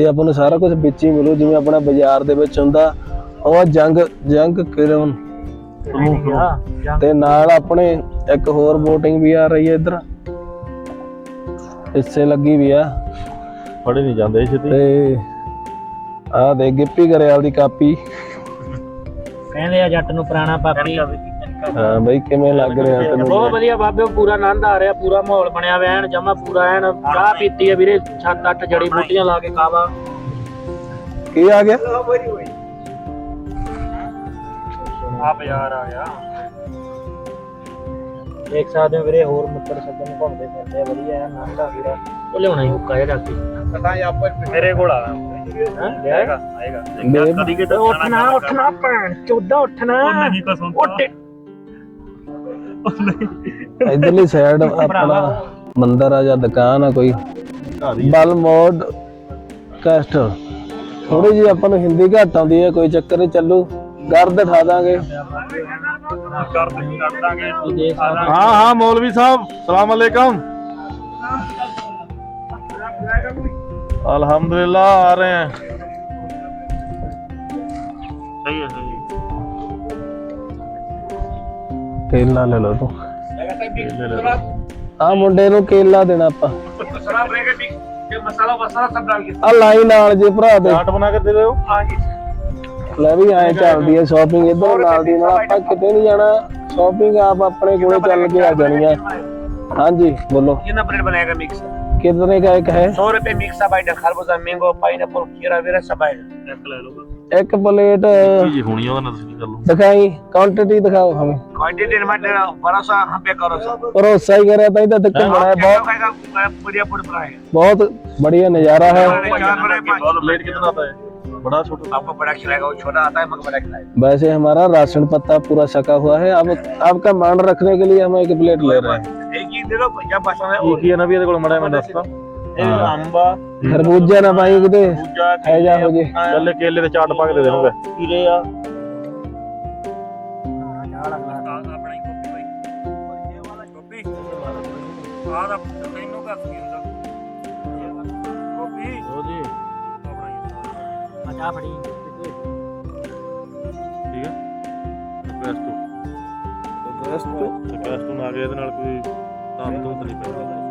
ਇਹ ਆਪਾਂ ਨੂੰ ਸਾਰਾ ਕੁਝ ਵਿੱਚ ਹੀ ਮਿਲੂ ਜਿਵੇਂ ਆਪਣਾ ਬਾਜ਼ਾਰ ਦੇ ਵਿੱਚ ਹੁੰਦਾ ਉਹ ਜੰਗ ਜੰਗ ਕਿਰਨ। ਤੇ ਨਾਲ ਆਪਣੇ ਇੱਕ ਹੋਰ VOTING ਵੀ ਆ ਰਹੀ ਹੈ ਇੱਧਰ। ਹਿੱਸੇ ਲੱਗੀ ਵੀ ਆ। ਫੜੇ ਨਹੀਂ ਜਾਂਦੇ ਛੇਤੀ। ਤੇ ਆ ਦੇ ਗਿੱਪੀ ਗਰੇਵਾਲ ਦੀ ਕਾਪੀ। ਕਹਿੰਦੇ ਆ ਜੱਟ ਨੂੰ ਪੁਰਾਣਾ ਪਾਪੀ। ਹਾਂ ਬਈ ਕਿਵੇਂ ਲੱਗ ਰਿਹਾ ਤੈਨੂੰ ਬਹੁਤ ਵਧੀਆ ਬਾਬੇ ਪੂਰਾ ਆਨੰਦ ਆ ਰਿਹਾ ਪੂਰਾ ਮਾਹੌਲ ਬਣਿਆ ਹੋਇਆ ਐਨ ਜਮਾ ਪੂਰਾ ਐਨ ਚਾਹ ਪੀਤੀ ਹੈ ਵੀਰੇ ਛੱਤ ਅੱਠ ਜੜੀ ਬੂਟੀਆਂ ਲਾ ਕੇ ਕਾਵਾ ਕੀ ਆ ਗਿਆ? ਆ ਬਾਜ਼ਾਰ ਆ ਗਿਆ। ਦੇਖ ਸਕਦੇ ਹੋ ਵੀਰੇ ਹੋਰ ਮਿੱਤਰ ਸੱਜਣ ਘੁੰਮਦੇ ਫਿਰਦੇ ਆ ਵਧੀਆ ਐਨ ਆਨੰਦ ਆ ਵੀਰਾ। ਉਹ ਲਿਆਉਣਾ ਹੀ ਹੁੱਕਾ ਜਿਹਾ ਰੱਖ ਕੇ। ਮੇਰੇ ਕੋਲ ਆ। ਹਾਂ? ਆਏਗਾ ਕਦੀ ਕਿ ਉੱਠਣਾ ਉੱਠਣਾ ਭੈਣ ਚੋਦਾ ਉੱਠਣਾ। ਨਹੀਂ ਕਸਮ ਉੱਠ ਇਧਰਲੀ ਸਾਈਡ ਆਪਣਾ ਮੰਦਰ ਆ ਜਾਂ ਦੁਕਾਨ ਆ ਕੋਈ। ਬਲਮੋਡ ਕੈਸਟਰ ਥੋੜੀ ਜੀ ਆਪਾਂ ਨੂੰ ਹਿੰਦੀ ਘੱਟ ਆਉਂਦੀ ਹੈ ਕੋਈ ਚੱਕਰ ਨਹੀਂ ਚੱਲੂ। ਗਰਦ ਠਾ ਦਾਂਗੇ ਹਾਂ ਹਾਂ ਮੌਲਵੀ ਸਾਹਿਬ ਸਲਾਮ ਅਲੈਕਮ। ਅਲਹਮਦੁਲਿਲਾ ਆ ਰਹੇ ਹੈ ਸਹੀ ਹੈ। ਕੇਲਾ ਲੈ ਲਓ ਤੂੰ ਆ ਮੁੰਡੇ ਨੂੰ ਕੇਲਾ ਦੇਣਾ ਆਪਾਂ ਆ ਲਾਈ ਨਾਲ ਜੇ ਭਰਾ ਦੇ चाट बना के दे रहे हो ਲੈ ਵੀ ਐ ਚੱਲਦੀ ਹੈ ਸ਼ਾਪਿੰਗ ਇਧਰ ਨਾਲ ਦੀ ਨਾਲ ਆਪਾਂ ਕਿਤੇ ਨਹੀਂ ਜਾਣਾ ਸ਼ਾਪਿੰਗ ਆਪ ਆਪਣੇ ਕੋਲੇ ਚੱਲ ਕੇ ਆ ਜਾਣੀ ਆ ਹਾਂਜੀ ਬੋਲੋ कितना ब्रेड बनेगा मिक्स कितने का एक है सौ रुपए मिक्स सब आइटम खरबूजा मैंगो पाइनएप्पल खीरा वेरा सब आइटम एक ले लो एक प्लेट जी होनी होगा ना ਤੁਸੀਂ ਕਰ ਲਓ दिखाई क्वांटिटी दिखाओ हमें क्वांटिटी में भरोसा हम पे करो सब भरोसा ही करे तो इधर तक बड़ा है बहुत खाएगा बढ़िया फूड बनाएगा बहुत बढ़िया नजारा है चार बड़े पाँच और प्लेट कितना आता है बड़ा छोटा आपको बड़ा खिलाएगा वो छोटा आता है मगर बड़ा खिलाएगा वैसे हमारा राशन पत्ता पूरा सका हुआ है अब आपका मान रखने के लिए हम एक प्लेट ले रहे हैं एक ही दे दो जब पसंद है ਇਹ ਕੀ ਹੈ ਨਾ ਵੀ ਇਹਦੇ ਕੋਲ ਮੜਾ ਮੈਂ ਦੱਸਦਾ ਇਹ ਹਾਂ। ਅੰਬਾ ਖਰਬੂਜਾ ਨਾ ਪਾਈ ਕਿਤੇ ਦੂਜਾ ਇਹ ਜਾ ਹੋ ਜੇ। ਕੱਲੇ ਕੇਲੇ ਤੇ ਚਾਟ ਪਾ ਕੇ ਦੇ ਦੇਵਾਂਗੇ ਕੀਰੇ ਆ ਆਪਣਾ ਹੀ ਕੋਪੀ ਬਾਈ ਇਹ ਵਾਲਾ ਕੋਪੀ ਆਹ ਦਾ ਤੈਨੂੰ ਕੱਸ ਕੀ ਹੁੰਦਾ ਕੋਪੀ ਲਓ ਜੀ ਆਪਣਾ ਹੀ ਮਚਾ ਫੜੀ ਠੀਕ ਹੈ ਰਿਕਵੈਸਟ ਰਿਕਵੈਸਟ ਰਿਕਵੈਸਟ ਨੂੰ ਆ ਗਿਆ ਇਹਦੇ ਨਾਲ ਕੋਈ ਕੰਮ ਤੋਂ ਨਹੀਂ ਪੈਂਦਾ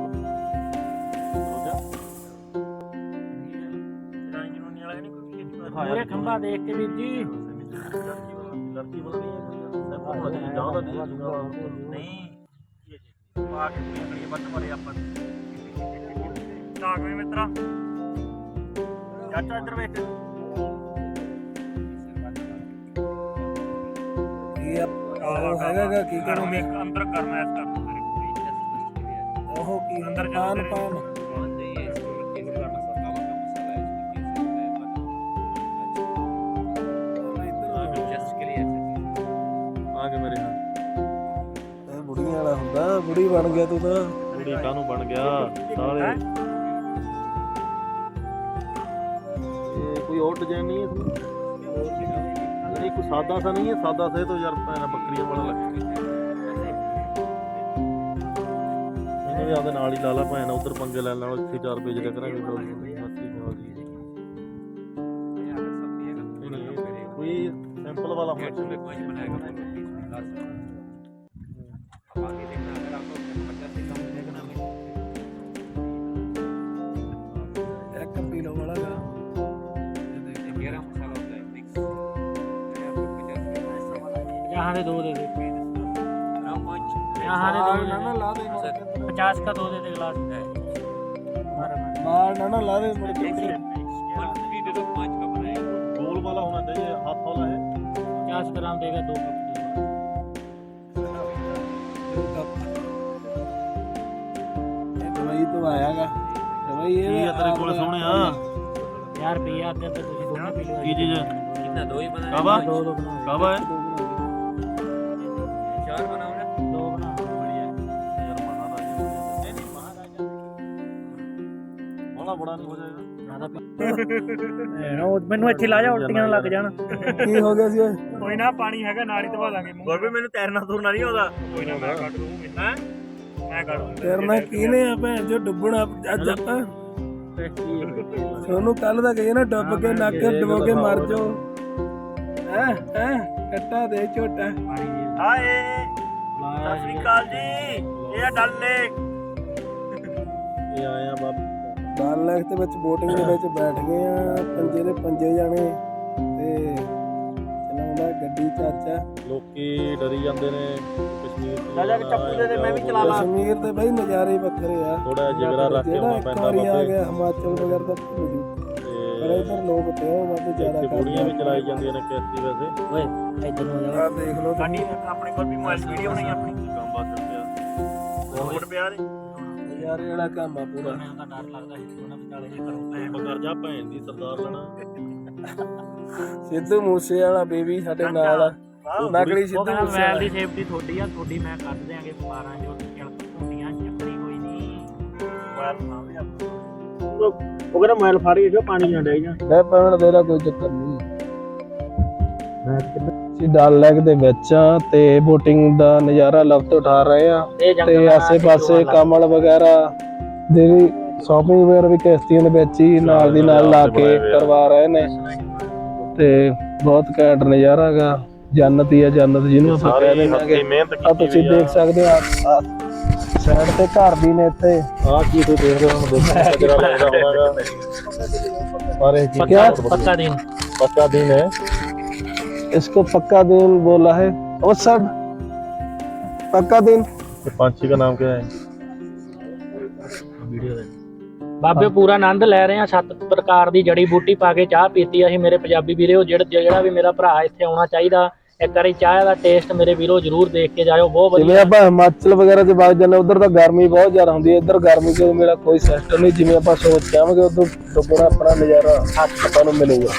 मेरे खंबा देख के बीर जी ਲੜਕੀ ਬਣ ਗਈ ਹੈ ਕੋਈ ਹੋਣਾ ਚਾਹੀਦਾ ਜਾਂਦਾ ਨਹੀਂ ਪਾ ਕੇ ਕੋਈ ਅਗਲੀ ਵੱਟ ਭਰੇ ਆਪਾਂ ਤਾਕਵੇਂ ਮਿੱਤਰਾ ਚਾਚਾ ਇੱਧਰ ਵੇਖ ये ਉਹ ਹੈਗਾ ਕੀ ਕਰੂੰ ਮੈਂ ਅੰਦਰ ਕਰਨਾ ਇਸ ਕਰ ਤੇਰੀ ਪੂਰੀ ਉਹ ਕੀ ਅੰਦਰ ਜਾ ਪਾਨ ਬੁੜੀ ਬਣ ਗਿਆ ਤੂੰ ਤਾਂ। ਕੁੜੀ ਕਾਹਨੂੰ ਬਣ ਗਿਆ? ਸਾਰੇ। ਕੋਈ ਹੋਰ ਡਿਜ਼ਾਈਨ ਨਹੀਂ ਹੈ ਨਹੀਂ ਕੋਈ ਸਾਦਾ ਸਾ ਨਹੀਂ ਹੈ ਸਾਦਾ ਸੇ ਤੋਂ ਯਾਰ ਭੈਣਾ ਬੱਕਰੀਆਂ ਵਾਲਾ ਲੱਗ ਇਹਨਾਂ ਦੇ ਨਾਲ ਹੀ ਲਾਲਾ ਲਾ ਭੈਣਾ ਉਧਰ ਪੰਗੇ ਲੈਣ ਨਾਲ ਇੱਥੇ 4 ਪੇਜ ਲੈ ਕਰਾਂਗੇ ਦੋ पचास का दो दे दे गिलास ਮਾਰ ਨਾ ਨਾ ਲਾ ਦੇ ਮੁੜ ਕੇ गोल वाला होना चाहिए हाथ वाला है पचास ग्राम देगा दो कप ਇਹ ਦਵਾਈ ਤੋਂ ਆਇਆਗਾ ਦਵਾਈ ਇਹ ਕੀ ਆ ਤੇਰੇ ਕੋਲ ਸੋਹਣਿਆ यार भैया आते तो तुझे दोनों पी लो ਕੀ ਚੀਜ਼ कितना दो ही बना काबा दो दो बना ਕਾਬਾ ਹੈ ਬੜਾ ਨਹੀਂ ਹੋ ਜਾਏਗਾ। ਨਾ ਉਹ ਮੈਨੂੰ ਇੱਥੇ ਲਾ ਜਾ ਉਲਟੀਆਂ ਲੱਗ ਜਾਣ। ਕੀ ਹੋ ਗਿਆ ਸੀ ਓਏ? ਕੋਈ ਨਾ ਪਾਣੀ ਹੈਗਾ ਨਾਲ ਹੀ ਧਵਾ ਦਾਂਗੇ ਮੂੰਹ। ਗੁਰਬੀ ਮੈਨੂੰ ਤੈਰਨਾ ਤੁਰਨਾ ਨਹੀਂ ਆਉਂਦਾ। ਕੋਈ ਨਾ ਮੈਂ ਕੱਢ ਲੂੰ ਹੈ? ਮੈਂ ਕੱਢ ਲੂੰ ਤੇਰਨਾ ਕੀਨੇ ਆ ਭੈਣ ਜੋ ਡੁੱਬਣਾ ਅੱਜ ਆਪਾਂ ਤੁਹਾਨੂੰ ਕੱਲ ਦਾ ਕਹੇ ਨਾ ਡੁੱਬ ਕੇ ਨੱਕ ਡੁੱਬ ਕੇ ਮਰ ਜਾਓ। ਹੈ? ਹੈ? ਕੱਟਾ ਦੇ ਝੋਟਾ। ਹਾਏ! ਸਤਿ ਸ੍ਰੀ ਅਕਾਲ ਜੀ। ਇਹ ਡੱਲ ਲੇਕ ਇਹ ਆਇਆ ਬਾਬਾ। ਡਲ ਲੇਕ ਦੇ ਵਿੱਚ ਬੋਟਿੰਗ ਦੇ ਵਿੱਚ ਬੈਠ ਗਏ ਆ ਪੰਜੇ ਦੇ ਪੰਜੇ ਜਾਣੇ ਤੇ ਚਲਾਉਂਦਾ ਗੱਡੀ ਚਾਚਾ। ਲੋਕੀ ਡਰੀ ਜਾਂਦੇ ਨੇ ਕਸ਼ਮੀਰ ਤੋਂ ਜਾ ਜਾ ਕੇ ਚੱਪੂ ਦੇ ਦੇ, ਮੈਂ ਵੀ ਚਲਾ ਲਾਂ। ਕਸ਼ਮੀਰ ਦੇ ਬਈ ਨਜ਼ਾਰੇ ਹੀ ਵੱਖਰੇ ਆ। ਥੋੜਾ ਜਿਗਰਾ ਰੱਖ ਕੇ ਆਉਣਾ ਪੈਂਦਾ ਵਾਰੀ ਆ ਬਾਬੇ ਗਿਆ ਹਿਮਾਚਲ ਵਗੈਰਾ ਦਾ ਭੁੱਲ ਜੂ ਪਰ ਤੇ ਇਧਰ ਲੋਕ ਤੇ ਉਹ ਵੱਧ ਜ਼ਿਆਦਾ ਕੁੜੀਆਂ ਵੀ ਚਲਾਈ ਜਾਂਦੀਆਂ ਨੇ ਕਿਸ਼ਤੀ ਵੈਸੇ। ਓਏ ਇੱਧਰ ਨੂੰ ਜਾ। ਆ ਦੇਖ ਲਓ ਗਾਡੀ ਆਪਣੇ ਕੋਲ ਵੀ ਮੋਬਾਈਲ ਵੀਡੀਓ ਬਣਾਈ ਆਪਣੀ ਕੰਮ ਬਾਤ ਚੱਲਦਾ ਕੋਟ ਪਿਆ ਨੇ। ਨਜ਼ਾਰੇ ਵਾਲਾ ਕੰਮ ਆ ਪੂਰਾ। ਮੈਨੂੰ ਤਾਂ ਡਰ ਲੱਗਦਾ ਸੀ ਉਹਨਾਂ ਵਿਚਾਲੇ ਜੇ ਕਰੋ। ਐਂ ਕਰ ਜਾ ਭੈਣ ਦੀ ਸਰਦਾਰ ਲੈਣਾ ਸਿੱਧੂ ਮੂਸੇ ਵਾਲਾ ਬੇਬੀ ਸਾਡੇ ਨਾਲ ਆ। ਨਕਲੀ ਸਿੱਧੂ ਮੂਸੇ ਵਾਲਾ। ਦੀ ਸੇਫਟੀ ਤੁਹਾਡੀ ਆ ਤੁਹਾਡੀ ਮੈਂ ਕੱਢ ਦਿਆਂਗੇ 12 ਜੋ ਕਿਲਕ ਹੁੰਦੀਆਂ ਚੱਕਰੀ ਕੋਈ ਨਹੀਂ ਮੋਬਾਈਲ ਸਾਹਮਣੇ ਉਹ ਕਹਿੰਦਾ ਮੋਬਾਈਲ ਫੜ ਕੇ ਜੋ ਪਾਣੀ ਨਾ ਡਿੱਗ ਜਾ ਮੈਂ ਪੈਣ ਦੇਦਾ ਕੋਈ ਚੱਕਰ ਨਹੀਂ ਅਸੀਂ ਡਲ ਲੈਕ ਦੇ ਵਿੱਚ ਆ ਤੇ ਬੋਟਿੰਗ ਦਾ ਨਜ਼ਾਰਾ ਲੁਤਫ ਉਠਾ ਰਹੇ ਆ ਤੇ ਆਸੇ-ਪਾਸੇ ਕਮਲ ਵਗੈਰਾ ਦੇ ਸ਼ਾਪਿੰਗ ਵੇਅਰ ਵੀ ਕਿਸ਼ਤੀਆਂ ਦੇ ਵਿੱਚ ਹੀ ਨਾਲ ਦੀ ਨਾਲ ਲਾ ਕੇ ਕਰਵਾ ਰਹੇ ਨੇ। ਤੇ ਬਹੁਤ ਘੈਂਟ ਨਜ਼ਾਰਾ ਹੈਗਾ। ਜੰਨਤ ਹੀ ਆ ਜੰਨਤ ਜਿਹਨੂੰ ਆਪਾਂ ਕਹਿ ਸਾਰੀ ਦਿੰਦੇ ਹੱਥੀਂ ਮਿਹਨਤ ਆ ਤੁਸੀਂ ਦੇਖ ਸਕਦੇ ਆ ਸਾਈਡ ਤੇ ਘਰ ਵੀ ਨੇ ਇੱਥੇ। ਆ ਕੀ ਤੂੰ ਦੇਖ ਰਹੇ ਹੋ ਦੇਖੋ ਕਿਹੜਾ ਲੱਗਦਾ ਹੋਣਾਗਾ ਸਾਰੇ ਜੀ ਪੱਕਾ ਪੱਕਾ ਦਿਨ। ਪੱਕਾ ਦਿਨ ਹੈ। इसको पक्का दिन बोला है और सर पक्का दिन तो पंछी का नाम क्या है ਵੀਡੀਓ ਦੇ ਬਾਬੇ ਪੂਰਾ ਆਨੰਦ ਲੈ ਰਹੇ ਆ ਸੱਤ ਪ੍ਰਕਾਰ ਦੀ ਜੜੀ ਬੂਟੀ ਪਾ ਕੇ ਚਾਹ ਪੀਤੀ ਅਸੀਂ ਮੇਰੇ ਪੰਜਾਬੀ ਵੀਰੇ ਉਹ ਜਿਹੜਾ ਜਿਹੜਾ ਵੀ ਮੇਰਾ ਭਰਾ ਇੱਥੇ ਆਉਣਾ ਚਾਹੀਦਾ ਇੱਕ ਵਾਰੀ ਚਾਹ ਦਾ ਟੇਸਟ ਮੇਰੇ ਵੀਰੋ ਜਰੂਰ ਦੇਖ ਕੇ ਜਾਇਓ ਬਹੁਤ ਜਿਵੇਂ ਵਧੀਆ ਆਪਾਂ ਹਿਮਾਚਲ ਵਗੈਰਾ ਚ ਵਗ ਜਾਂਦੇ ਉਧਰ ਤਾਂ ਗਰਮੀ ਬਹੁਤ ਜ਼ਿਆਦਾ ਹੁੰਦੀ ਹੈ ਇੱਧਰ ਗਰਮੀ ਕੋਲ ਮੇਰਾ ਕੋਈ ਸਿਸਟਮ ਨਹੀਂ ਜਿਵੇਂ ਆਪਾਂ ਸੋਚ ਕੇ ਆਵਾਂਗੇ ਉਦੋਂ ਦੁੱਗਣਾ ਆਪਣਾ ਨਜ਼ਾਰਾ ਆਪਾਂ ਨੂੰ ਮਿਲੂਗਾ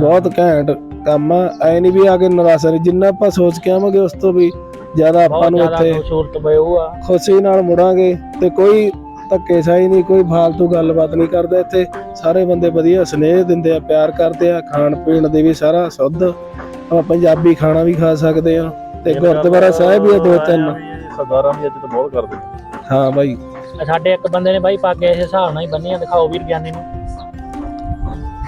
ਬਹੁਤ ਘੈਂਟ ਕੰਮ ਆ ਐ ਨਹੀਂ ਵੀ ਆ ਕੇ ਨਿਰਾਸ਼ਾ ਨਹੀਂ ਜਿੰਨਾ ਆਪਾਂ ਸੋਚ ਕੇ ਆਵਾਂਗੇ ਉਸ ਤੋਂ ਵੀ ਜ਼ਿਆਦਾ ਆਪਾਂ ਨੂੰ ਇੱਥੇ ਖੂਬਸੂਰਤ ਬਇਓ ਆ। ਖੁਸ਼ੀ ਨਾਲ ਮੁੜਾਂਗੇ ਤੇ ਕੋਈ ਧੱਕੇ ਸਾਈ ਨਹੀਂ ਕੋਈ ਫਾਲਤੂ ਗੱਲਬਾਤ ਨਹੀਂ ਕਰਦਾ ਇੱਥੇ। ਸਾਰੇ ਬੰਦੇ ਵਧੀਆ ਸਨੇਹ ਦਿੰਦੇ ਆ ਪਿਆਰ ਕਰਦੇ ਆ ਖਾਣ ਪੀਣ ਦੇ ਵੀ ਸਾਰਾ ਸੁੱਧ। ਆਪਾਂ ਪੰਜਾਬੀ ਖਾਣਾ ਵੀ ਖਾ ਸਕਦੇ ਆ ਤੇ ਗੁਰਦੁਆਰਾ ਸਾਹਿਬ ਵੀ ਆ ਦੋ ਤਿੰਨ। ਸਰਦਾਰਾਂ ਦੀ ਅੱਜ ਤਾਂ ਬਹੁਤ ਕਰਦੇ ਹਾਂ ਬਾਈ। ਸਾਡੇ ਇੱਕ ਬੰਦੇ ਨੇ ਬਾਈ ਪੱਗ ਇਸ ਹਿਸਾਬ ਨਾਲ ਹੀ ਬੰਨੀਆਂ ਦਿਖਾਓ ਵੀਰ ਗਿਆਨੀ ਨੂੰ।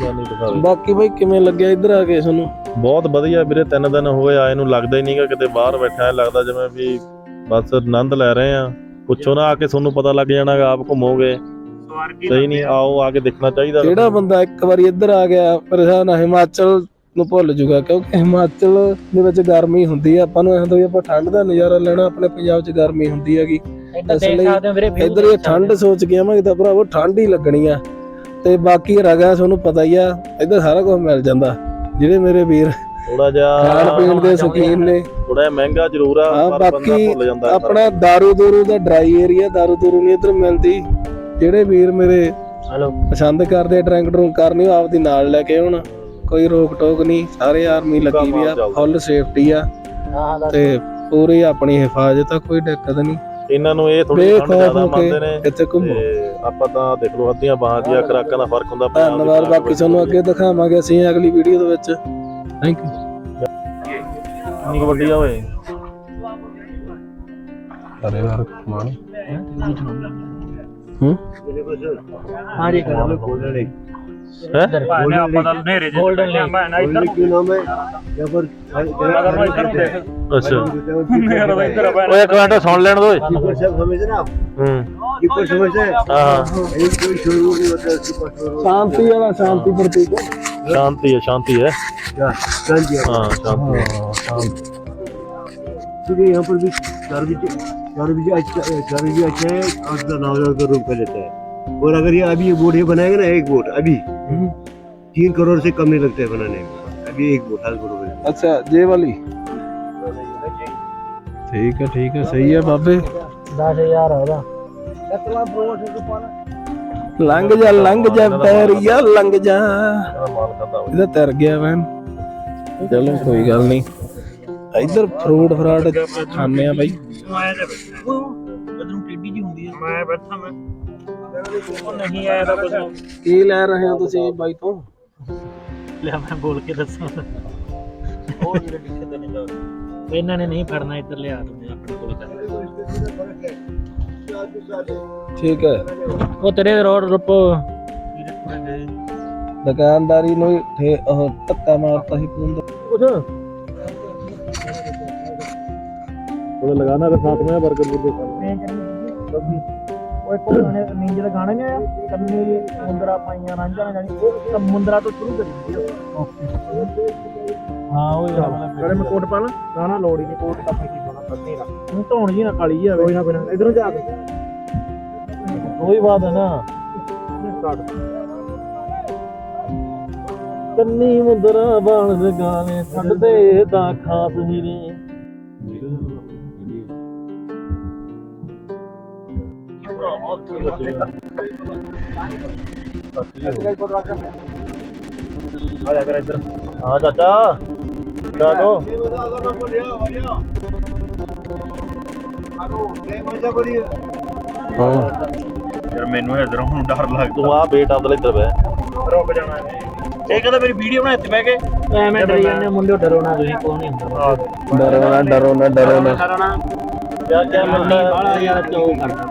ਦਿਖਾਵੇ। ਬਾਕੀ ਬਾਈ ਕਿਵੇਂ ਲੱਗਿਆ ਇੱਧਰ ਆ ਕੇ ਤੁਹਾਨੂੰ ਬਹੁਤ ਵਧੀਆ ਵੀਰੇ ਤਿੰਨ ਦਿਨ ਹੋਏ ਆਏ ਨੂੰ ਲੱਗਦਾ ਹੀ ਨਹੀਂਗਾ ਕਿਤੇ ਬਾਹਰ ਬੈਠਾ ਹੈ ਲੱਗਦਾ ਜਿਵੇਂ ਵੀ ਬਸ ਆਨੰਦ ਲੈ ਰਹੇ ਆ ਪੁੱਛੋ ਨਾ ਆ ਕੇ ਤੁਹਾਨੂੰ ਪਤਾ ਲੱਗ ਜਾਣਾਗਾ ਆਪ ਘੁੰਮੋਗੇ। ਸਹੀ ਨਹੀਂ ਆਓ ਆ ਕੇ ਦੇਖਣਾ ਚਾਹੀਦਾ। ਜਿਹੜਾ ਬੰਦਾ ਇੱਕ ਵਾਰੀ ਇੱਧਰ ਆ ਗਿਆ ਪਰੇਸ਼ਾਨ ਆ ਹਿਮਾਚਲ ਨੂੰ ਭੁੱਲ ਜੂਗਾ ਕਿਉਂਕਿ ਹਿਮਾਚਲ ਦੇ ਵਿੱਚ ਗਰਮੀ ਹੁੰਦੀ ਆ। ਆਪਾਂ ਨੂੰ ਐਂ ਹੁੰਦਾ ਵੀ ਆਪਾਂ ਠੰਡ ਦਾ ਨਜ਼ਾਰਾ ਲੈਣਾ ਆਪਣੇ ਪੰਜਾਬ 'ਚ ਗਰਮੀ ਹੁੰਦੀ ਹੈਗੀ। ਇੱਧਰ ਇਸ ਲਈ ਇਹ ਠੰਡ ਸੋਚ ਕੇ ਆਵਾਂਗੇ ਤਾਂ ਭਰਾਵੋ ਠੰਡ ਹੀ ਲੱਗਣੀ ਆ। ਤੇ ਬਾਕੀ ਰਗਾ ਤੁਹਾਨੂੰ ਪਤਾ ਹੀ ਆ ਇੱਧਰ ਸਾਰਾ ਕੁਝ ਮਿਲ ਜਾਂਦਾ। ਜਿਹੜੇ ਮੇਰੇ ਵੀਰ ਥੋੜਾ ਜਿਹਾ ਖਾਣ ਪੀਣ ਦੇ ਸ਼ੌਕੀਨ ਨੇ। ਥੋੜਾ ਜਿਹਾ ਮਹਿੰਗਾ ਜ਼ਰੂਰ ਆ ਹਾਂ, ਪਰ ਬੰਦਾ ਬਾਕੀ ਭੁੱਲ ਜਾਂਦਾ ਹੈ ਆਪਣਾ ਦਾਰੂ ਦੂਰੂ ਦਾ ਡਰਾਈ ਏਰੀਆ ਦਾਰੂ ਦੂਰੂ ਨਹੀਂ ਇੱਧਰ ਮਿਲਦੀ। ਜਿਹੜੇ ਵੀਰ ਮੇਰੇ ਹਲੋ ਪਸੰਦ ਕਰਦੇ ਡਰਿੰਕ ਡਰੂੰਕ ਕਰਨੀ ਉਹ ਆਪਦੀ ਨਾਲ ਲੈ ਕੇ ਆਉਣ। ਕੋਈ ਰੋਕ ਟੋਕ ਨਹੀਂ ਸਾਰੇ ਆਰਮੀ ਲੱਗੀ ਵੀ ਆ ਫੁੱਲ ਸੇਫਟੀ ਆ। ਹਾਂ ਤੇ ਪੂਰੀ ਆਪਣੀ ਹਿਫਾਜ਼ਤ ਆ ਕੋਈ ਦਿੱਕਤ ਨਹੀਂ। ਇਹਨਾਂ ਨੂੰ ਇਹ ਥੋੜੀ ਠੰਡ ਬੇਖੌਫ ਜ਼ਿਆਦਾ ਹੋ ਕੇ ਮੰਨਦੇ ਨੇ ਇੱਥੇ ਘੁੰਮੋ। ਤੇ ਆਪਾਂ ਤਾਂ ਦੇਖ ਲਓ ਅੱਧੀਆਂ ਬਾਹਾਂ ਦੀਆਂ ਖਰਾਕਾਂ ਦਾ ਫ਼ਰਕ ਹੁੰਦਾ ਪੰਜਾਬ ਦੀ ਧੰਨਵਾਦ ਬਾਕੀ ਤੁਹਾਨੂੰ ਅੱਗੇ ਦਿਖਾਵਾਂਗੇ ਅਸੀਂ ਅਗਲੀ ਵੀਡੀਓ ਦੇ ਵਿੱਚ। ਥੈਂਕ ਯੂ ਕਿੰਨੀ ਕੁ ਵੱਡੀ ਆ ਓਏ? ਅਰੇ ਯਾਰ ਮਾਨ ਹੂੰ? ਹਾਂ ਜੀ। ਹੈ ਆਪਾਂ ਤਾਂ ਨੇਰੇ ਜੇ ਗੋਲਡਨ ਲੇਕ ਮੈਂ ਇੱਧਰ ਅੱਛਾ ਓਏ ਇੱਕ ਮਿੰਟ ਸੁਣ ਲੈਣ ਦੋ ਓਏ ਹੂੰ ਹਾਂ ਸ਼ਾਂਤੀ ਵਾਲਾ ਸ਼ਾਂਤੀ ਪ੍ਰਤੀਕ ਸ਼ਾਂਤੀ ਹੈ ਸ਼ਾਂਤੀ ਹੈ ਹਾਂ ਸ਼ਾਂਤੀ ਹੈ यहाँ पर भी घर भी घर भी अच्छा घर भी अच्छा है और नौ हजार का रूम का लेता है और अगर ये अभी ये बोट ये बनाएगा ना एक बोट अभी तीन करोड़ से कम नहीं लगता है बनाने में अभी एक बोट हाल बरोबर ਅੱਛਾ ਜੇ ਵਾਲੀ ਠੀਕ ਹੈ ਠੀਕ ਹੈ ਸਹੀ ਹੈ ਬਾਬੇ 10000 ਉਹਦਾ ਲੰਘ ਜਾ ਲੰਘ ਜਾ ਪੈਰੀਆ ਲੰਘ ਜਾ ਮਾਲ ਖਾਦਾ ਓਏ ਇਹਦਾ ਤਰ ਗਿਆ ਵੈਨ ਚਲੋ ਕੋਈ ਗੱਲ ਨਹੀਂ ਇੱਧਰ ਫਰੂਟ ਫਰਾਟ ਖਾਣੇ ਆ ਬਾਈ ਇਧਰੋਂ ਟੇਡੀ ਜੀ ਹੁੰਦੀ ਹੈ ਮੈਂ ਬੈਠਾ ਮੈਂ ਨਹੀਂ ਆਇਆ ਤਾਂ ਕੁਝ ਕੀ ਲੈ ਰਹੇ ਹੋ ਤੁਸੀਂ ਬਾਈ ਤੋਂ? ਲਿਆ ਮੈਂ ਬੋਲ ਕੇ ਦੱਸਾਂ। ਉਹ ਵੀਰੇ ਇਹਨਾਂ ਨੇ ਨਹੀਂ ਫੜਨਾ ਇੱਧਰ ਲਿਆ ਤੁਸੀਂ ਆਪਣੇ ਕੋਲ ਕਰ ਠੀਕ ਹੈ। ਉਹ ਤੇਰੇ ਰੋਡ ਰੁਪੋ ਦੁਕਾਨਦਾਰੀ ਨੂੰ ਠੇ ਉਹ ਧੱਕਾ ਮਾਰਤਾ ਸੀ ਪੂੰਦ ਉਹ ਲਗਾਣਾ ਰੇ ਸਾਥ ਮੈਂ ਬਰਗਰ ਬੁਰਗਰ ਖਾਣਾ ਓਏ ਭੋਲਾ ਨੇ ਨੀਂਜ ਦਾ ਗਾਣਾ ਨਹੀਂ ਆਇਆ ਕੰਨੀ ਮੁੰਦਰਾ ਪਾਈਆਂ ਰਾਂਝਾ ਨੇ ਜਾਣੀ ਉਹ ਮੁੰਦਰਾ ਤੋਂ ਸ਼ੁਰੂ ਕਰੀ ਓਕੇ ਹਾਂ ਉਹ ਯਾਰ ਕਰੇ ਮੈਂ ਕੋਟ ਪਾ ਲਾਂ? ਨਾ ਨਹੀਂ ਕੋਟ ਤਾਂ ਕੀ ਪਾਉਣਾ ਬੰਨੇ ਦਾ ਹੁਣ ਧੌਣ ਜੀ ਨਾ ਕਾਲੀ ਜਾਵੇ ਕੋਈ ਨਾ ਕੋਈ ਇਧਰੋਂ ਜਾ ਕੇ। ਕੋਈ ਬਾਤ ਹੈ ਨਾ। ਕੰਨੀ ਮੁੰਦਰਾ ਬਾਣ ਦੇ ਗਾਣੇ ਛੱਡਦੇ ਤਾਂ ਖਾਸ ਹੀ ਨਹੀਂ ਆ ਜਾ ਕਰ ਇੱਧਰ ਹਾਂ ਚਾਚਾ ਚਾਚੋ ਹਾਂ ਯਾਰ ਮੈਨੂੰ ਇਧਰੋਂ ਹੁਣ ਡਰ ਲੱਗਦਾ। ਤੂੰ ਆ ਬੇਟ ਆਪਦਾ ਇੱਧਰ ਬੈ ਰੁਕ ਜਾਣਾ ਇਹ। ਕਹਿੰਦਾ ਮੇਰੀ ਵੀਡੀਓ ਬਣਾ ਇੱਥੇ ਬਹਿ ਕੇ। ਐਵੇਂ ਡਰੀ ਜਾਂਦੇ ਮੁੰਡੇ ਡਰੋ ਨਾ ਤੁਸੀਂ ਕੋਈ ਨਹੀਂ ਹੁੰਦਾ। ਡਰੋ ਨਾ ਡਰੋ ਨਾ ਡਰੋ ਨਾ। ਕਰਨਾ ਕਿਆ ਕਿਆ ਮਿਲਦਾ ਬਾਲਾ ਯਾਰ ਕਿਉਂ ਕਰਦਾ?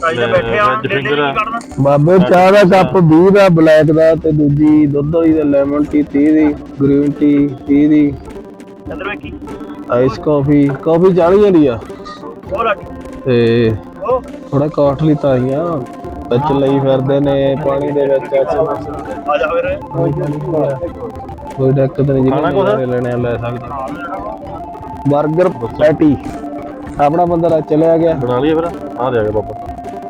ਤਾਂ ਬੈਠੇ ਆ ਕੱਢਣਾ ਬਾਬੇ ਚਾਹ ਦਾ ਕੱਪ 20 ਦਾ ਬਲੈਕ ਦਾ ਤੇ ਦੂਜੀ ਦੁੱਧ ਵਾਲੀ ਦਾ ਲੈਮਨ ਟੀ 30 ਦੀ ਗ੍ਰੀਨ ਟੀ 30 ਦੀ। ਇੱਧਰ ਵੇਖੀ ਆਈਸ ਕਾਫੀ ਕਾਫੀ 40 ਵਾਲੀ ਆ। ਤੇ ਥੋੜਾ ਕਾਸਟਲੀ ਤਾਂ ਆਈਆਂ ਵਿੱਚ ਲਈ ਫਿਰਦੇ ਨੇ ਪਾਣੀ ਦੇ ਵਿੱਚ ਆ ਜਾ ਫਿਰ। ਕੋਈ ਖਾਣਾ ਕੁਛ? ਜਿਹੜੇ ਲੈਣੇ ਆ ਲੈ ਸਕਦੇ 버ਗਰ ਪੈਟੀ ਆਪਣਾ ਬੰਦਾ ਚਲਿਆ ਗਿਆ। ਬਣਾ ਲਈਏ ਫਿਰ। ਆ ਦੇ ਆ ਗਿਆ ਬਾਬਾ।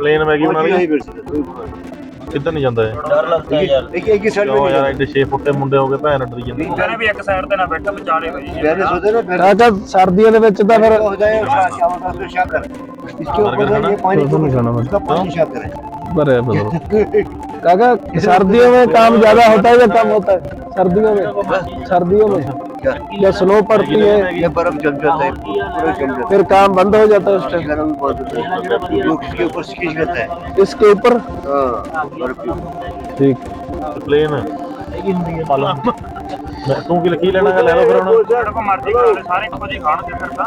ਪਲੇਨ ਮੈਗੀ ਬਣਾ ਲਈ नहीं बैठ सकता ਕਿੱਧਰ ਨਹੀਂ ਜਾਂਦਾ ਇਹ ਡਰ ਲੱਗਦਾ ਯਾਰ एक एक ही साइड ਕਿਉਂ में ਯਾਰ ਐਡੇ 6 ਫੁੱਟੇ ਮੁੰਡੇ ਹੋ ਗਏ ਭੈਣ ਡਰੀ ਜਾਂਦੇ ਕਹਿੰਦੇ ਵੀ ਇੱਕ ਸਾਈਡ ਤੇ ਨਾ ਬੈਠਾ ਵਿਚਾਲੇ ਹੋਈ ਜੀ पहले सोचे ना पहले ਕਾਕਾ ਸਰਦੀਆਂ ਦੇ ਵਿੱਚ ਤਾਂ ਫਿਰ हो जाए क्या क्या होता है उसको शाकर इसके ऊपर है ये पानी तो नहीं खाना इसका पानी शाकर है भरे बदलो काका सर्दियों में काम ज्यादा होता है या कम होता है सर्दियों में सर्दियों में क्या या स्नो पड़ती है ये बर्फ जम जाता है पूरा जम जाता फिर काम बंद हो जाता है उस है टाइम गर्म बहुत होता है जो इसके ऊपर स्कीज करता है इसके ऊपर हाँ बर्फ के ऊपर। ठीक ਪਲੇਨ ਪਾਲਾ ਮੈਂ ਤੂੰ ਕੀ ਕੀ ਲੈਣਾ ਹੈ ਲੈ ਲਓ ਫਿਰ ਹੁਣ ਜਿਹੜਾ ਕੋ ਮਰਜ਼ੀ ਖਾ ਲੈ ਸਾਰੇ ਇੱਕੋ ਜਿਹੇ ਖਾਣਗੇ ਫਿਰ ਤਾਂ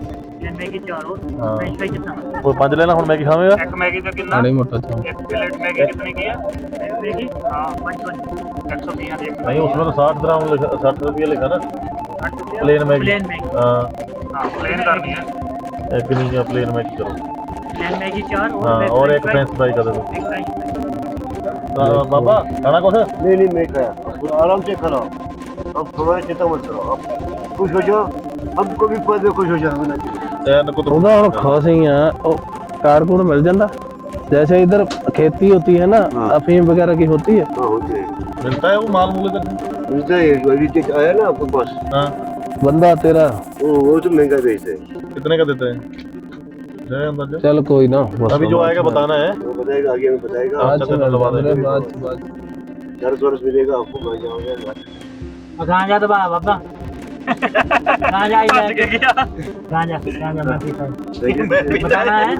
ਮੈਗੀ ਚਾਰੋ हाँ ਫ੍ਰੈਂਚ ਫਰਾਈ ਕਿੰਨਾ वो पाँच लेना हूँ मैगी खावेगा ਇੱਕ ਮੈਗੀ ਦਾ ਕਿੰਨਾ आड़ी मोटा चावल एक प्लेट मैगी कितने की है मैगी हाँ पचपन एक सौ बीस एक नहीं उसमें तो साठ ग्राम लिखा साठ रुपये लिखा ना प्लेन मैगी प्लेन मैगी हाँ हाँ प्लेन करनी है एक नहीं का प्लेन मैगी करो प्लेन मैगी चार हाँ और एक फ्रेंच फ्राई कर दो एक फ्राई हाँ, बाबा खाना कौन सा नहीं नहीं मैं खाया अब आराम से खाना अब थोड़ा चिंता मत करो अब खुश हो जाओ हमको भी पद में खुश हो जाओ होना चाहिए तैन को तो ਉਹਦਾ ਹੁਣ ਖਾਸ ਹੀ ਆ ਉਹ ਕਾਰ ਕੋਡ मिल जाता जैसे इधर खेती होती है ना अफीम वगैरह की होती है हाँ होते हैं मिलता है वो माल मूल इधर मिलता है अभी तक आया ना आपके पास हाँ बंदा तेरा वो वो तो महंगा बेचते हैं कितने का देते हैं है अंदाजा चल कोई ना बस अभी जो आएगा बताना है वो बताएगा आगे में बताएगा आज अच्छा, तो डलवा देंगे। बाद बाद चार सौ मिलेगा आपको मैं जाऊंगा ਗਾਂਜਾ मैं पीता बताना है?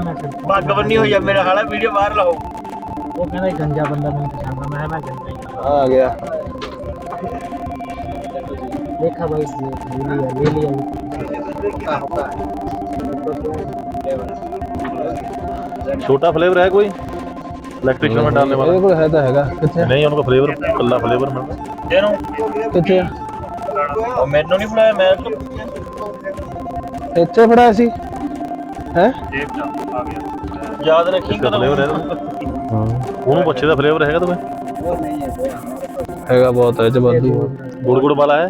मैं तो। बात नहीं मेरा वीडियो वो कहना गंजा बंदा नहीं पहचानता मैं मैं गंजा आ गया। देखा भाई ले लिया ले लिया। छोटा फ्लेवर है कोई? इलेक्ट्रिशियन में डालने वाला ਇਹਦੇ ਕੋਲ ਹੈ ਤਾਂ ਹੈਗਾ ਕਿੱਥੇ नहीं उनका फ्लेवर कल्ला फ्लेवर मिलता ਇਹਨੂੰ ਕਿੱਥੇ ਆ? ਉਹ ਮੈਨੂੰ ਨਹੀਂ ਬੁਲਾਇਆ ਮੈਂ ਇੱਥੇ ਫੜਾਇਆ ਸੀ ਹੈ ਜੇਬ ਚ ਆ ਗਿਆ याद रखी इसका फ्लेवर है ਉਹਨੂੰ ਪੁੱਛੇ ਦਾ ਫਲੇਵਰ ਹੈਗਾ तुम्हें ਹੈਗਾ ਬਹੁਤ ਹੈ ਜਵਾਦੂ गुड़ गुड़ वाला है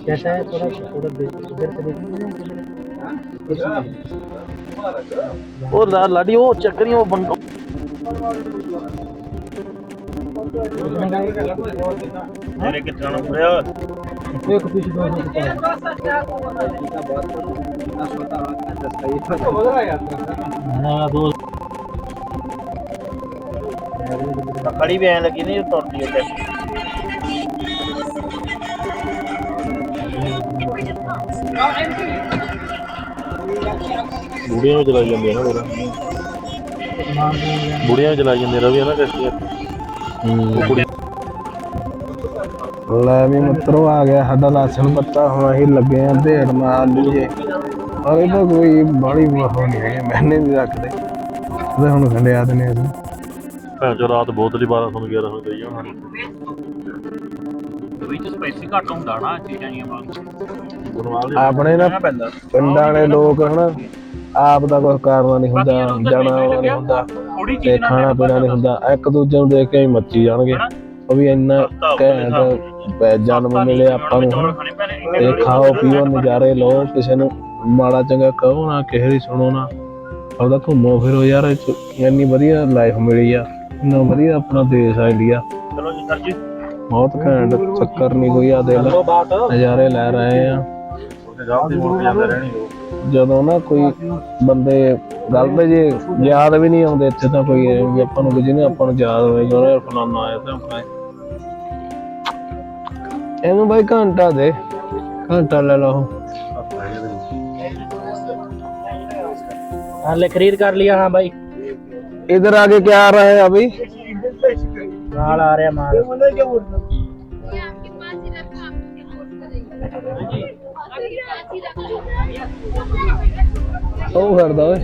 कैसा है थोड़ा थोड़ा देख इधर से देखिए ਉਹ ਲਾ- ਲਾਡੀ ਉਹ ਚੱਕਰੀ ਉਹ ਬੰਦ ਮੇਰੇ ਕਿੱਥੇ ਨੂੰ ਹੋਇਆ एक पीस दो सौ पचास हाँ दो ਖੜੀ ਵੀ ਐ ਲੱਗੀ ਨਹੀਂ ਤੁਰਦੀ ਉੱਤੇ ਬੁੜੀਆਂ ਵੀ ਚਲਾਈ ਜਾਂਦੀਆਂ ਨਾ ਹੋਰ ਬੁੜੀਆਂ ਵੀ ਚਲਾਈ ਜਾਂਦੀਆਂ ਰਵੀ ਨਾ ਕਿਸ਼ਤੀ ਉਹ ਕੁੜੀ ਲੈ ਵੀ ਮਿੱਤਰੋ ਆ ਗਿਆ ਸਾਡਾ ਲਾਸਣ ਪੱਤਾ ਹੁਣ ਅਸੀਂ ਲੱਗੇ ਆ ਢੇੜ ਮਾਰ ਲਈਏ ਔਰ ਇਹਦਾ ਕੋਈ ਬਾੜੀ ਵਾਹ ਨਹੀਂ ਹੈਗੇ ਮੈਨੇ ਨਹੀਂ ਰੱਖਦੇ। ਉਹਦੇ ਹੁਣ ਖੰਡਿਆ ਦਨੇ ਅਸੀਂ ਭੈਣ ਚੋ ਰਾਤ ਬੋਤਲ ਹੀ 12 ਤੋਂ 11 ਹੋ ਗਈ ਹੁਣ। ਵਿੱਚ ਸਪਾਈਸੀ ਘੱਟ ਹੁੰਦਾ ਨਾ ਚੀਜ਼ਾਂ ਆਪਣੇ ਨਾ ਪਿੰਡਾਂ ਵਾਲੇ ਲੋਕ ਹਨਾ ਆਪ ਦਾ ਕੋਈ ਕਾਰਨਾ ਨਹੀਂ ਹੁੰਦਾ ਜਾਣਾ ਆਉਣਾ ਨਹੀਂ ਹੁੰਦਾ ਥੋੜੀ ਤੇ ਚੀਜ਼ ਨਾਲ ਖਾਣਾ ਪੀਣਾ ਨਹੀਂ ਹੁੰਦਾ ਇੱਕ ਦੂਜੇ ਨੂੰ ਦੇਖ ਕੇ ਹੀ ਮੱਚੀ ਜਾਣਗੇ। ਉਹ ਵੀ ਇੰਨਾ ਘੈਂਟ ਪੈ- ਜਨਮ ਮਿਲਿਆ ਆਪਾਂ ਨੂੰ ਹਨਾ? ਖਾਣੇ ਪੈਣੇ ਤੇ ਖਾਓ ਪੀਓ ਨਜ਼ਾਰੇ ਲਓ ਕਿਸੇ ਨੂੰ ਮਾੜਾ ਚੰਗਾ ਕਹੋ ਨਾ ਕਿਸੇ ਦੀ ਸੁਣੋ ਨਾ। ਆਪਦਾ ਘੁੰਮੋ ਫਿਰੋ ਯਾਰ ਇਹ 'ਚ ਇੰਨੀ ਵਧੀਆ ਲਾਈਫ ਮਿਲੀ ਆ ਇੰਨਾ ਵਧੀਆ ਆਪਣਾ ਦੇਸ਼ ਆ ਇੰਡੀਆ। ਚਲੋ ਜੀ ਸਰ ਜੀ। ਬਹੁਤ ਘੈਂਟ ਚੱਕਰ ਨਹੀਂ ਕੋਈ ਆ ਦਿਲ। बात ਨਜ਼ਾਰੇ ਲੈ ਰਹੇ ਆ। ਪੰਜਾਬ ਦੀ ਮੁੜ ਕੇ ਜਾਂਦੇ ਰਹਿਣੀ ਉਹ ਜਦੋਂ ਨਾ ਕੋਈ ਬੰਦੇ ਗਲਤ ਜੇ ਯਾਦ ਵੀ ਨਹੀਂ ਆਉਂਦੇ ਇੱਥੇ ਤਾਂ ਕੋਈ ਇਹ ਵੀ ਆਪਾਂ ਨੂੰ ਕਿ ਜਿਹਨੇ ਆਪਾਂ ਨੂੰ ਯਾਦ ਹੋਏਗਾ ਉਹਨੇ ਫਲਾਨਾ ਆਇਆ ਤਾਂ ਆਪਾਂ ਇਹਨੂੰ ਬਾਈ ਘੰਟਾ ਦੇ ਘੰਟਾ ਲੈ ਲਓ हाँ ले खरीद कर लिया हाँ भाई इधर आगे क्या आ रहा है अभी माल आ रहा माल ये आपके पास ही रखा ਉਹ ਫਿਰਦਾ ਓਏ।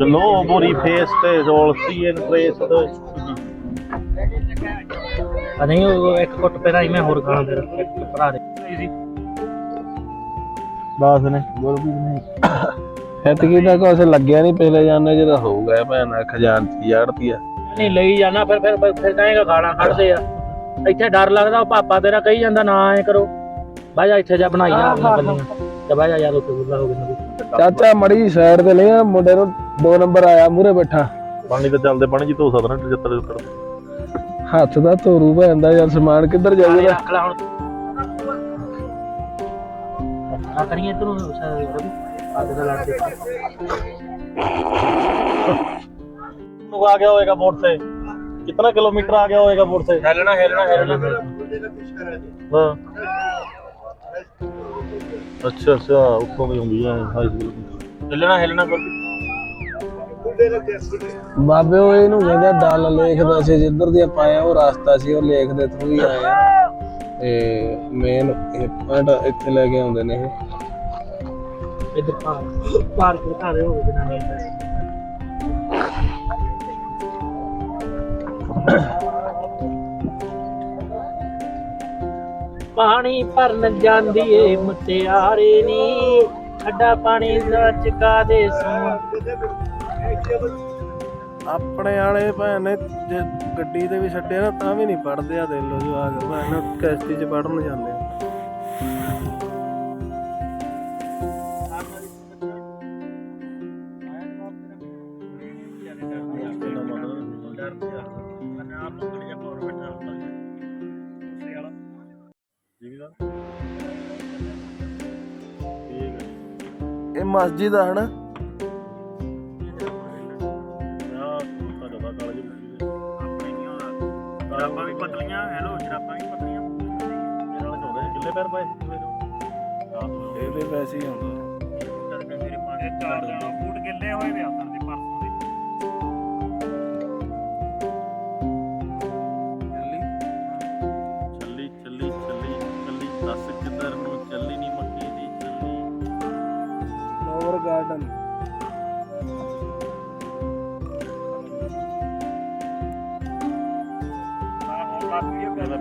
The law body paste is all see and trace the ਆ ਨਹੀਂ ਉਹ ਇੱਕ ਕੁੱਟ ਪਹਿਲਾਂ ਹੀ ਮੈਂ ਹੋਰ ਖਾਣਾ ਤੇਰਾ ਇੱਕ ਭਰਾ ਦੇ। ਬਾਸ ਨੇ। ਗੁਰਬੀਰ ਨੇ ਐਤਕੀ ਦਾ ਕੁਛ ਲੱਗਿਆ ਨਹੀਂ ਪਹਿਲੇ ਜਾਣੇ ਜਿਹੜਾ ਹੋਊਗਾ ਇਹ ਭੈਣ ਦਾ ਖਜ਼ਾਨਚੀ ਆੜਤੀ ਆ ਨਹੀਂ ਲਈ ਜਾਣਾ ਫਿਰ ਫਿਰ ਫਿਰ ਕਹੇਗਾ ਖਾਣਾ ਖੜਦੇ ਆ। ਇੱਥੇ ਡਰ ਲੱਗਦਾ ਉਹ ਪਾਪਾ ਤੇਰਾ ਕਹੀ ਜਾਂਦਾ ਨਾ ਐ ਕਰੋ। ਬਾਈ ਜਾ ਇੱਥੇ ਜਾ ਬਣਾਈ ਜਾ ਆਪਣੀਆਂ ਗੱਲਾਂ ਤੇ ਬਾਈ ਜਾ ਯਾਰ ਉੱਥੇ ਗੁੱਲਾ ਹੋ ਗਿਆ ਚਾਚਾ ਮੜੀ ਸਾਈਡ ਤੇ ਲਿਆ ਮੁੰਡੇ ਨੂੰ ਦੋ ਨੰਬਰ ਆਇਆ ਮੂਰੇ ਬੈਠਾ ਪਾਣੀ ਤੇ ਚੱਲਦੇ ਪਾਣੀ ਜੀ ਧੋ ਸਕਦਾ ਨਾ 75 ਉੱਤਰ ਹੱਥ ਦਾ ਤੋਰੂ ਪੈਂਦਾ ਯਾਰ ਸਮਾਨ ਕਿੱਧਰ ਜਾਊਗਾ ਰੱਖ ਲੈ ਹੁਣ ਆ ਕਰੀਏ ਤੈਨੂੰ ਰਵੀ ਆਦੇ ਦਾ ਲੜ ਦੇ लोग आ गया होएगा बोट से कितना किलोमीटर आ गया होएगा बोट से हेलना हेलना हेलना हाँ ਅੱਛਾ ਅੱਛਾ ਉੱਥੋਂ ਵੀ ਹੁੰਦੀ ਹੈ ਹਾਈ ਸਕੂਲ ਹਿੱਲਣਾ ਹਿੱਲਣਾ ਕਰ ਬਾਬੇ ਉਹ ਇਹਨੂੰ ਕਹਿੰਦੇ ਆ ਡਲ ਲੇਖ ਦਾ ਸੀ ਜਿੱਧਰ ਦੀ ਆਪਾਂ ਆਏ ਆ ਉਹ ਰਸਤਾ ਸੀ ਉਹ ਲੇਖ ਦੇ ਥਰੂ ਹੀ ਆਏ ਆ। ਤੇ ਮੇਨ ਪੁਆਇੰਟ ਇੱਥੇ ਲੈ ਕੇ ਆਉਂਦੇ ਨੇ ਇਹ। ਇੱਧਰ ਪਾਰਕ ਪਾਰਕ ਦਿਖਾ ਰਹੇ ਹੋਗੇ ਜਨਾਬ ਪਾਣੀ ਭਰਨ ਜਾਂਦੀ ਏ ਮੁਟਿਆਰੇ ਨੀ। ਅੱਡਾ ਪਾਣੀ ਦਾ ਚਕਾ ਦੇ ਸੋਂ ਆਪਣੇ ਵਾਲੇ ਭੈਣ ਨੇ ਜੇ ਗੱਡੀ ਤੇ ਵੀ ਛੱਡਿਆ ਨਾ ਤਾਂ ਵੀ ਨਹੀਂ ਪੜਦੇ ਆ ਦੇ ਲੋ ਜੋ ਭੈਣ ਕਿਸ਼ਤੀ 'ਚ ਪੜਨ ਜਾਂਦੇ ਮਸਜਿਦ ਆ ਹਨਾ।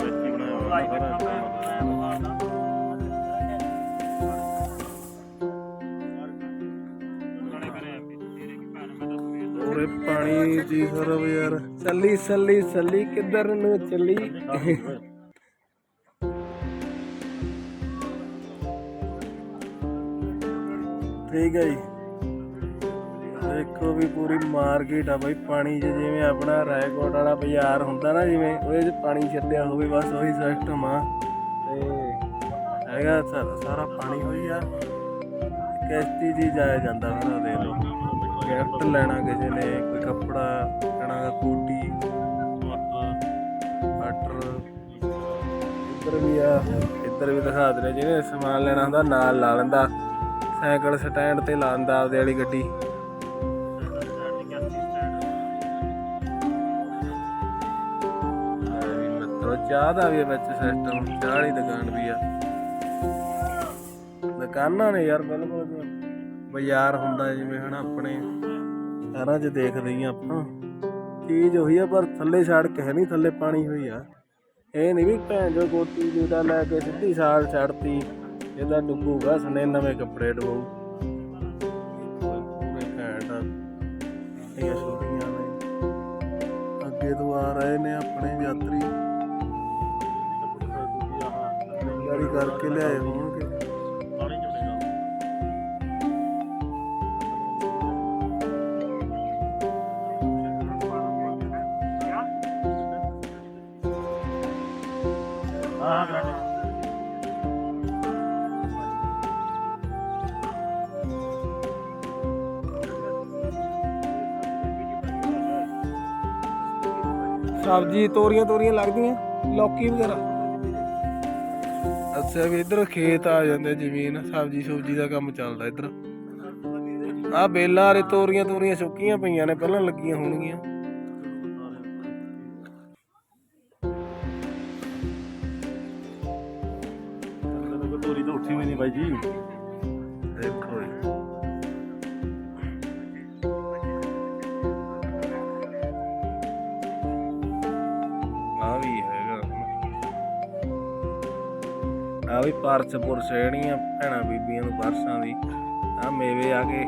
ਇਹਦਾ ਬਣਾਇਆ ਹੋਇਆ ਸਾਰਾ ਉਰੇ ਪਾਣੀ ਜੀ ਸਰਬ ਯਾਰ। ਚੱਲੀ ਸੱਲੀ ਸੱਲੀ ਕਿੱਧਰ ਨੂੰ ਚੱਲੀ? ਠੀਕ ਹੈ ਜੀ। ਦੇਖੋ ਵੀ ਪੂਰੀ ਮਾਰਕੀਟ ਆ ਬਈ, ਪਾਣੀ 'ਚ ਜਿਵੇਂ ਆਪਣਾ ਰਾਏਕੋਟ ਵਾਲਾ ਬਾਜ਼ਾਰ ਹੁੰਦਾ ਨਾ ਜਿਵੇਂ, ਉਹਦੇ 'ਚ ਪਾਣੀ ਛੱਡਿਆ ਹੋਵੇ, ਬਸ ਉਹੀ ਸਿਸਟਮ ਆ। ਤੇ ਹੈਗਾ ਸਾ- ਸਾਰਾ ਪਾਣੀ ਹੋਈ ਆ। ਕਿਸ਼ਤੀ 'ਚ ਹੀ ਜਾਇਆ ਜਾਂਦਾ ਹੁਣ ਦੇਖ ਲਓ। ਗਿਫਟ ਲੈਣਾ ਕਿਸੇ ਨੇ, ਕੋਈ ਕੱਪੜਾ ਲੈਣਾ ਗਾ ਕੋਟੀ ਮਟਰ ਇੱਧਰ ਵੀ ਆ, ਇੱਧਰ ਵੀ ਦਿਖਾ ਦਿੰਦੇ ਜਿਹਨੇ ਸਮਾਨ ਲੈਣਾ ਹੁੰਦਾ ਨਾਲ ਲਾ ਲੈਂਦਾ। ਸਾਈਕਲ ਸਟੈਂਡ ਤੇ ਲਾ ਲੈਂਦਾ ਆਪਦੇ ਵਾਲੀ ਗੱਡੀ। ਚਾਹ ਦਾ ਵੀ ਵਿੱਚ ਸਿਸਟਮ ਚਾਹ ਵਾਲੀ ਦੁਕਾਨ ਵੀ ਆ। ਦੁਕਾਨਾਂ ਨੇ ਯਾਰ ਬਿਲਕੁਲ ਬਾਜ਼ਾਰ ਹੁੰਦਾ ਜਿਵੇਂ ਹਨਾ ਆਪਣੇ, ਸ਼ਹਿਰਾਂ 'ਚ ਦੇਖਦੇ ਹੀ ਆ ਆਪਾਂ। ਚੀਜ਼ ਉਹੀ ਆ, ਪਰ ਥੱਲੇ ਸੜਕ ਹੈ ਨਹੀਂ ਥੱਲੇ ਪਾਣੀ ਹੋਈ ਆ। ਇਹ ਨਹੀਂ ਵੀ ਭੈਣ ਜੋ ਕੋਟੀ ਜਿਹਦਾ ਲੈ ਕੇ ਸਿੱਧੀ ਸਾਲ ਛੱਡਤੀ, ਇਹਦਾ ਡੁੱਬੂਗਾ ਸਨੇ ਨਵੇਂ ਕੱਪੜੇ ਡਬੂ ਕਰਕੇ ਲਿਆਏ ਹੋਣਗੇ ਪਾਣੀ ਚੁਣੇਗਾ ਹਾਂ ਗ੍ਰਾਂਡ ਸਬਜ਼ੀ ਤੋਰੀਆਂ ਤੋਰੀਆਂ ਲੱਗਦੀਆਂ ਲੌਕੀ ਵਗੈਰਾ ਅੱਛਾ ਵੀ ਇਧਰ ਖੇਤ ਆ ਜਾਂਦੇ ਜ਼ਮੀਨ, ਸਬਜ਼ੀ ਸੁਬਜੀ ਦਾ ਕੰਮ ਚੱਲਦਾ ਇਧਰ। ਆ ਬੇਲਾਂ ਵਾਲੇ ਤੋਰੀਆਂ ਤੋਰੀਆਂ ਸੁੱਕੀਆਂ ਪਈਆਂ ਨੇ ਪਹਿਲਾਂ ਲੱਗੀਆਂ ਹੋਣਗੀਆਂ। ਤੋਰੀ ਤਾਂ ਉੱਠੀ ਵੀ ਨਹੀਂ ਬਾਈ ਜੀ। ਆ ਪਰਸ ਪੁਰਸ ਜਿਹੜੀਆਂ ਭੈਣਾਂ ਬੀਬੀਆਂ ਨੂੰ ਪਰਸਾਂ ਦੀ, ਆ ਮੇਵੇ ਆ ਗਏ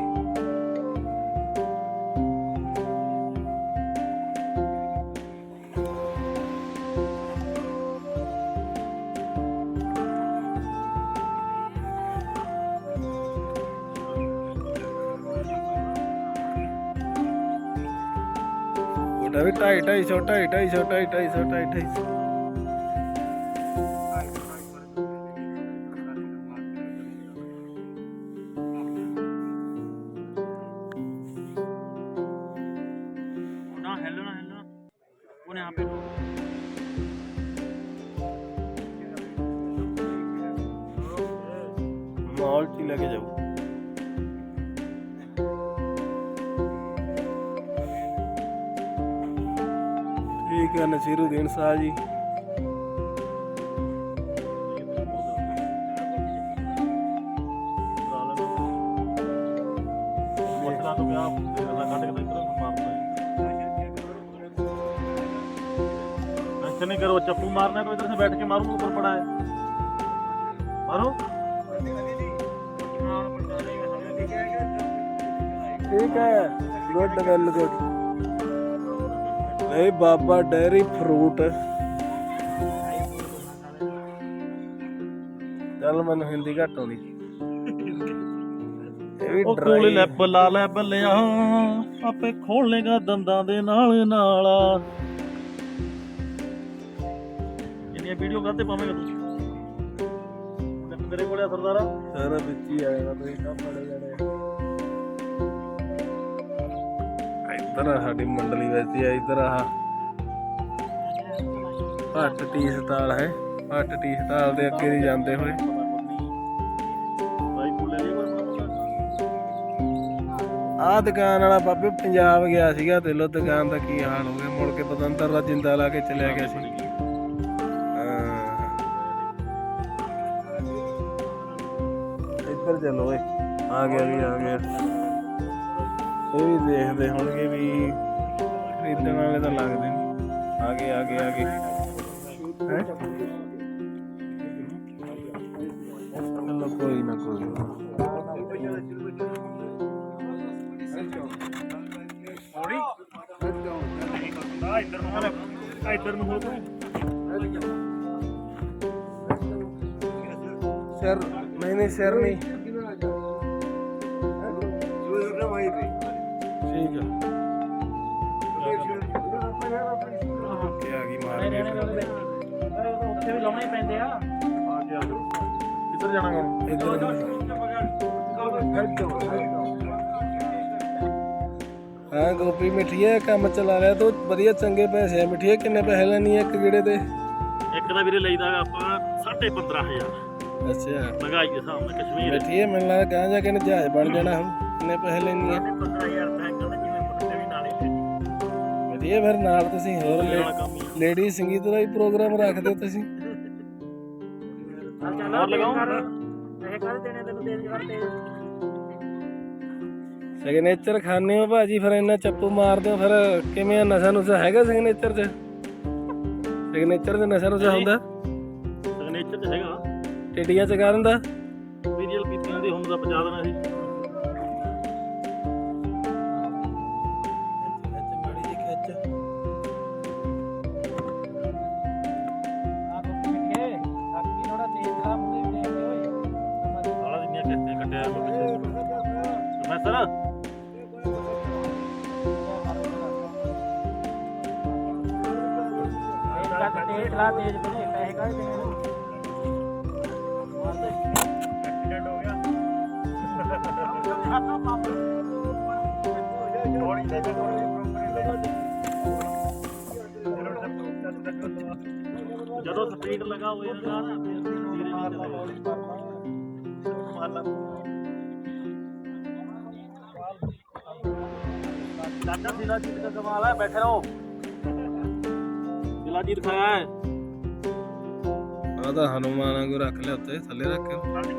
ਵੀ ਢਾਈ ਢਾਈ ਸੌ, ਢਾਈ ਢਾਈ ਸੌ, ਢਾਈ ਢਾਈ ਸੌ, ਢਾਈ ਢਾਈ ਸੌ। शाह जी। नहीं करो चप्पू मारना है तो इधर से बैठ के मारो ऊपर पड़ा है। मारो। ठीक है गुड वेल गुड ਇਹ ਬਾਬਾ ਡੈਰੀ ਫਰੂਟ। ਚੱਲ ਮੈਨੂੰ ਹਿੰਦੀ ਘੱਟ ਆਉਂਦੀ। ਇਹ ਵੀ ਉਹ ਡਰਾਈ ਕੋਲੇ ਲੈਬ ਲਾ ਲੈ ਬੱਲਿਆ ਆਪੇ ਖੋਲੇਗਾ ਦੰਦਾਂ ਦੇ ਨਾਲ ਨਾਲ। ਇੰਨੀਆਂ ਵੀਡੀਓ ਕਾਤੇ ਪਾਵੇਂਗਾ ਤੂੰ ਤੇਰੇ ਕੋਲੇ ਆ ਸਰਦਾਰਾ। ਸਾਰਾ ਵਿੱਚ ਹੀ ਆਏਗਾ ਤੁਸੀਂ ਕੰਮ ਜਾਣੇ ਇੱਧਰ ਆ ਸਾਡੀ ਮੰਡਲੀ ਵੈਸੀ ਆ, ਇੱਧਰ ਆ ਭੱਟ ਟੀ ਸਤਾਲ ਹੈ, ਭੱਟ ਟੀ ਸਤਾਲ ਦੇ ਅੱਗੇ ਦੀ ਦੁਕਾਨ ਵਾਲਾ ਬਾਬੇ ਪੰਜਾਬ ਗਿਆ ਸੀਗਾ, ਤੇ ਲੋ ਦੁਕਾਨ ਦਾ ਕੀ ਹਾਲ ਹੋ ਗਿਆ, ਮੁੜ ਕੇ ਪਤੰਦਰ ਦਾ ਜਿੰਦਾ ਲਾ ਕੇ ਚਲਿਆ ਗਿਆ ਸੀ। ਇੱਧਰ ਚਲੋ ਓਏ, ਆ ਗਿਆ ਵੀ ਆ ਗਿਆ। ਇਹ ਵੀ ਦੇਖਦੇ ਹੋਣਗੇ ਵੀ ਖਰੀਦਣ ਵਾਲੇ ਤਾਂ ਲੱਗਦੇ ਨੇ। ਆ ਗਏ ਆਗੇ ਆ ਗਏ। ਸਰ ਨਹੀਂ ਸਰ ਨਹੀਂ। ਜੋ ਜੋ ਨਾ ਵਾਈ ਠੀਕ ਆ। ਇਹ ਆ ਗਈ ਮਾਰ ਕੇ ਉੱਥੇ ਵੀ ਲਾਉਣੇ ਪੈਂਦੇ ਆ ਕਿੱਧਰ ਜਾਣਾ ਹੁਣ ਇੱਧਰ ਹਾਂ ਗੋਪੀ ਮਿੱਠੀਏ ਕੰਮ ਚਲਾ ਲਿਆ ਤੂੰ। ਵਧੀਆ ਚੰਗੇ ਪੈਸੇ ਆ ਮਿੱਠੀਏ ਕਿੰਨੇ ਪੈਸੇ ਲੈਣੀ ਆ ਇੱਕ ਗੇੜੇ ਤੇ? ਇੱਕ ਦਾ ਵੀਰੇ ਲਈਦਾ ਆਪਾਂ 15500 ਅੱਛਾ। ਮਹਿੰਗਾਈ ਦੇ ਹਿਸਾਬ ਨਾਲ ਕਸ਼ਮੀਰ। ਮਿੱਠੀਏ ਮੈਨੂੰ ਲੱਗਦਾ ਗਾਂ ਜਾ ਕੇ ਨਾ ਜਹਾਜ਼ ਬਣ ਜਾਣਾ ਹੁਣ। ਕਿੰਨੇ ਪੈਸੇ ਲੈਣੀ ਆ 15000 ਮਿੱਠੀਏ ਫਿਰ ਨਾਲ ਤੁਸੀਂ ਹੋਰ ਹੀ ਲੇਡੀ ਸੰਗੀਤ ਦਾ ਵੀ ਪ੍ਰੋਗਰਾਮ ਰੱਖਦੇ ਹੋ ਤੁਸੀਂ। ਚੱਲ ਹੋਰ ਲਗਾਓ। ਇਹ ਕਰ ਦੇਣੇ ਤੈਨੂੰ ਤੇਜ਼ ਕਰਦੇ ਸਿਗਨੇਚਰ ਖਾਣੇ ਹੋ ਭਾਜੀ ਫਿਰ ਇੰਨਾ ਚੱਪੂ ਮਾਰਦੇ ਹੋ ਫਿਰ ਕਿਵੇਂ ਆ? ਨਸ਼ਾ ਨੁਸ਼ਾ ਹੈਗਾ ਸਿਗਨੇਚਰ 'ਚ? ਸਿਗਨੇਚਰ 'ਚ ਨਸ਼ਾ ਨੁਸ਼ਾ ਹੁੰਦਾ? ਸਿਗਨੇਚਰ ਤੇ ਹੈਗਾ। ਟਿੱਡੀਆਂ ਚ ਕਰ ਦਿੰਦਾ? ਵੀਰੀਅਲ ਪੀਤੀਆਂ ਦੀ ਹੁਣ ਦਾ ਪਹੁੰਚਾ ਦੇਣਾ ਚਾਚਾ ਦਿਲਾਜੀਤ ਦਾ ਕਮਾਲ ਹੈ ਬੈਠੇ ਰਹੋ। ਦਿਲਾਜੀਤ ਖਾਇਆ ਹੈ। ਆ ਤਾਂ ਹਨੂਮਾਨ ਵਾਂਗੂ ਰੱਖ ਲਿਆ ਉੱਤੇ ਥੱਲੇ ਰੱਖ। ਸਾਡੀ